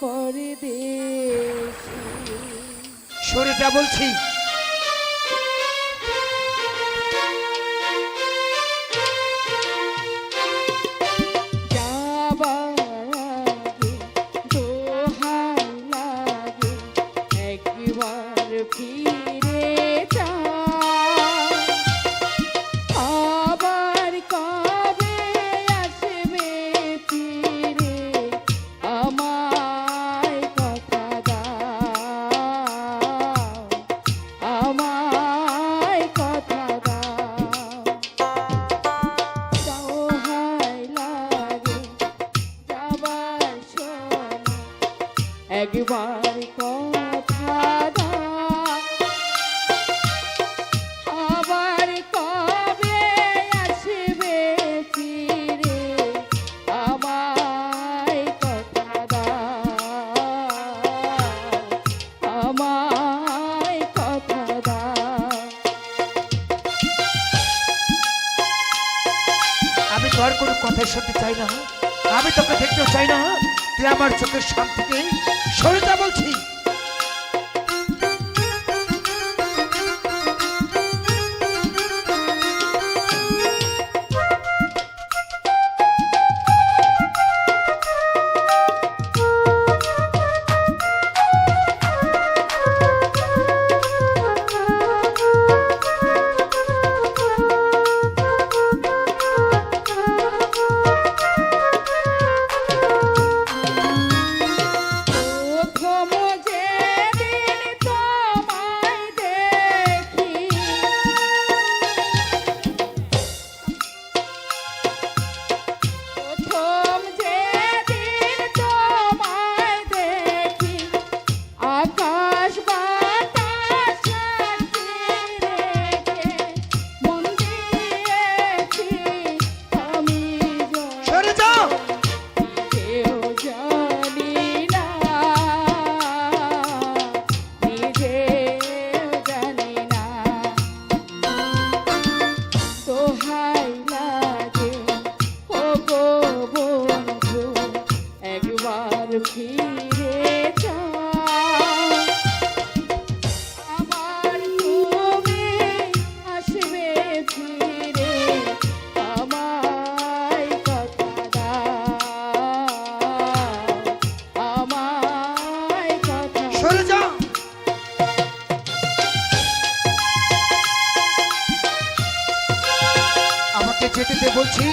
পরদেশি। সরে যা বলছি। একবার কথা আবার কবে আসবে ফিরে? আমায় কথা দাও। আমায় কথা দাও। আমি তো আর কোনো কথাই শুনতে চাই না। আমি তোকে দেখতেও চাই না। তুই আমার চোখের সামনে থেকে সরে যা বলছি কথা সরে যা আমাকে যেতে বলছি।